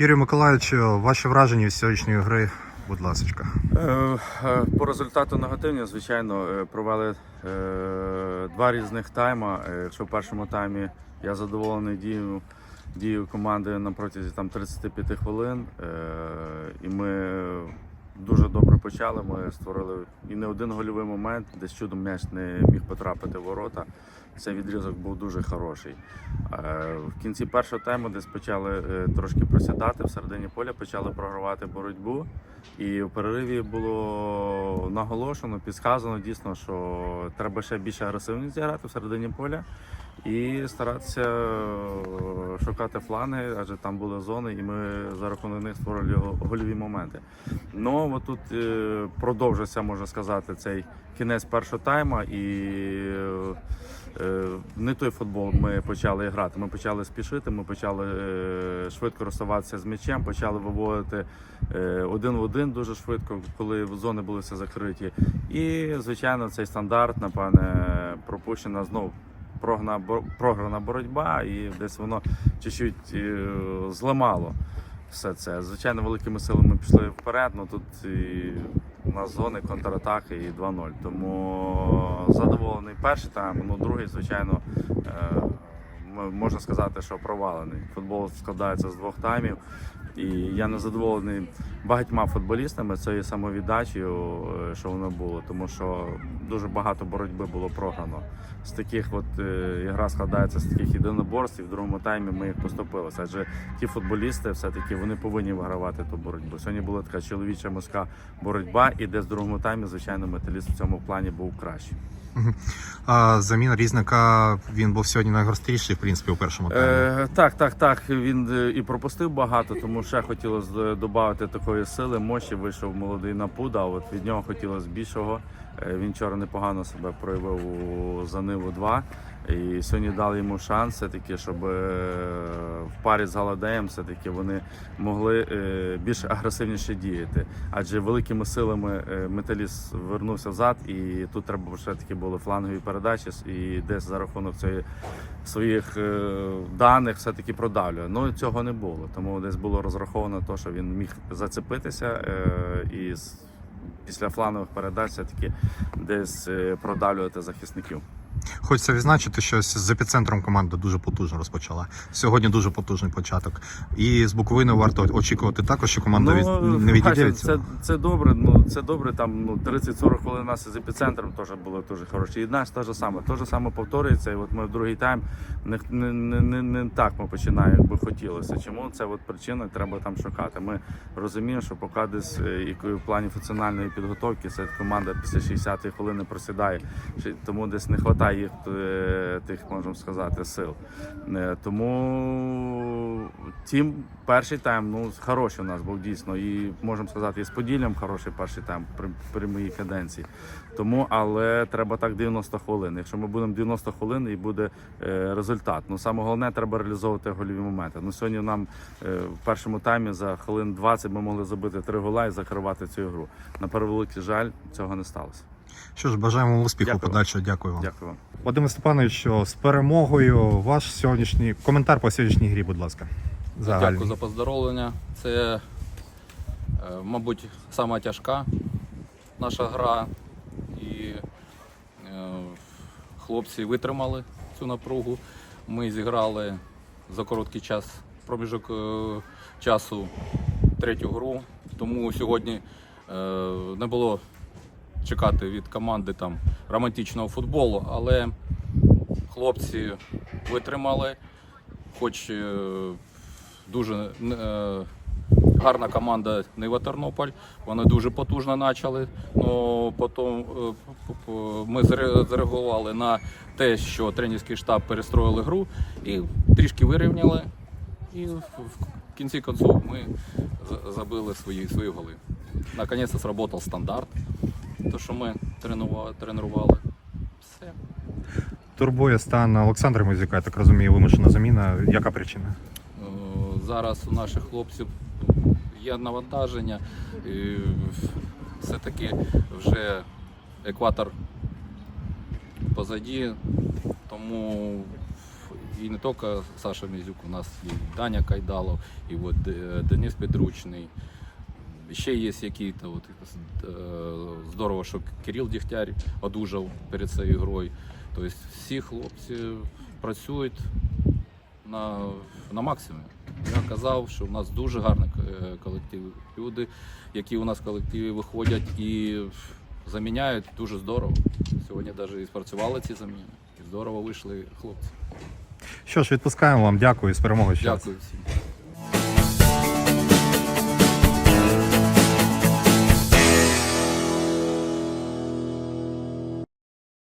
Юрій Миколаївич, ваші враження від сьогоднішньої гри, будь ласка. Е, е, По результату негативні, звичайно, е, провели два різних тайма. Е, Якщо в першому таймі я задоволений дією, дією команди на протязі там 35 хвилин, і ми дуже добре почали. Ми створили і не один гольовий момент, десь чудом м'яч не міг потрапити в ворота. Цей відрізок був дуже хороший. Е, В кінці першого тайму десь почали е, трошки просідати в середині поля, почали програвати боротьбу. І в перериві було наголошено, підсказано дійсно, що треба ще більше агресивність зіграти в середині поля і старатися е, шукати фланги, адже там були зони, і ми за рахунок них створили гольові моменти. Ну от тут е, продовжився, можна сказати, цей кінець першого тайма і. е, Не той футбол ми почали грати. Ми почали спішити, ми почали швидко розставатися з м'ячем, почали виводити один в один дуже швидко, коли зони були все закриті. І, звичайно, цей стандарт, напевне, пропущена знову програна, бо- програна боротьба, і десь воно чуть-чуть е, зламало все це. Звичайно, великими силами пішли вперед, але тут і у нас зони контратаки і 2-0. Тому задоволений перший тайм, ну другий, звичайно. Можна сказати, що провалений. Футбол складається з двох таймів, і я не задоволений багатьма футболістами цією самовіддачею, е, що воно було, тому що дуже багато боротьби було програно. З таких от е, гра складається з таких єдиноборств, і в другому таймі ми їх поступилися. Адже ті футболісти все-таки вони повинні вигравати ту боротьбу. Сьогодні була така чоловіча морська боротьба, і десь в другому таймі, звичайно, металіст в цьому плані був кращий. А, заміна різника він був сьогодні найгостріший, принципі, у першому таймі. Е, так, так, так. Він е, і пропустив багато, тому ще хотілося додати такої сили, мощі. Вийшов молодий Напуда, от від нього хотілося більшого. Е, Він вчора непогано себе проявив у Заниву 2. І сьогодні дали йому шанс, все-таки, щоб е, в парі з Галадеєм все-таки вони могли е, більш агресивніше діяти. Адже великими силами металіст вернувся взад, і тут треба все-таки були флангові передачі, і десь за рахунок цієї своїх даних все-таки продавлює. Ну цього не було. Тому десь було розраховано те, що він міг зацепитися і після фланових передач все-таки десь е, продавлювати захисників. Хочеться відзначити, що з епіцентром команда дуже потужно розпочала. Сьогодні дуже потужний початок. І з Буковини варто очікувати також, що команда від... не відійде від це, це добре. Ну це добре. Там ну 30-40 хвилин у нас з епіцентром теж було дуже хороше. І наш те ж саме. Те ж саме повторюється. І от ми в другий тайм не, не, не, не, не так ми починаємо, як би хотілося. Чому це от причина треба там шукати? Ми розуміємо, що поки десь е, і в плані функціональної підготовки це команда після 60-ї хвилини просідає. Тому десь не вистачає їх е, тих, можемо сказати, сил. Е, Тому тім перший тайм ну хороший у нас був дійсно. І можемо сказати, і з Поділлям хороший перший тайм при, при моїй каденції. Тому, але треба так 90 хвилин. Якщо ми будемо 90 хвилин і буде е, результат. Ну саме головне, треба реалізовувати гольові моменти. Ну сьогодні нам в першому таймі за хвилин 20 ми могли забити три гола і закривати цю гру. На превеликий жаль, цього не сталося. Що ж, бажаємо вам успіху Дякую. подальшого. Дякую вам. Дякую вам. Вадиме Степановичу, з перемогою ваш сьогоднішній коментар по сьогоднішній грі, будь ласка. Загальний. Дякую за поздоровлення. Це, е, мабуть, сама тяжка наша гра. І е, хлопці витримали цю напругу. Ми зіграли за короткий час, проміжок е, часу третю гру. Тому сьогодні не було чекати від команди там романтичного футболу, але хлопці витримали, хоч е, дуже е, гарна команда Нива Тернополь. Вони дуже потужно почали. Ну потім е, ми зреагували на те, що тренерський штаб перестроїли гру і трішки вирівняли. І в кінці концов ми забили свої, свої голи. Наконець сработав стандарт, то що ми тренували. тренували. Все. Турбує стан Олександра Музика, я так розумію, вимушена заміна. Яка причина? Е, Зараз у наших хлопців є навантаження. і Все-таки вже екватор позаді, тому і не тільки Саша Мізюк, у нас і Даня Кайдалов, і от Денис Підручний. Ще є які-то от, е, здорово, що Кирил Дігтяр одужав перед цією грою. Тобто всі хлопці працюють на, на максимумі. Я казав, що в нас дуже гарний е, колектив. Люди, які у нас в колективі виходять і заміняють дуже здорово. Сьогодні навіть і спрацювали ці заміни. І здорово вийшли хлопці. Що ж, відпускаємо вам. Дякую з перемогою. Дякую всім.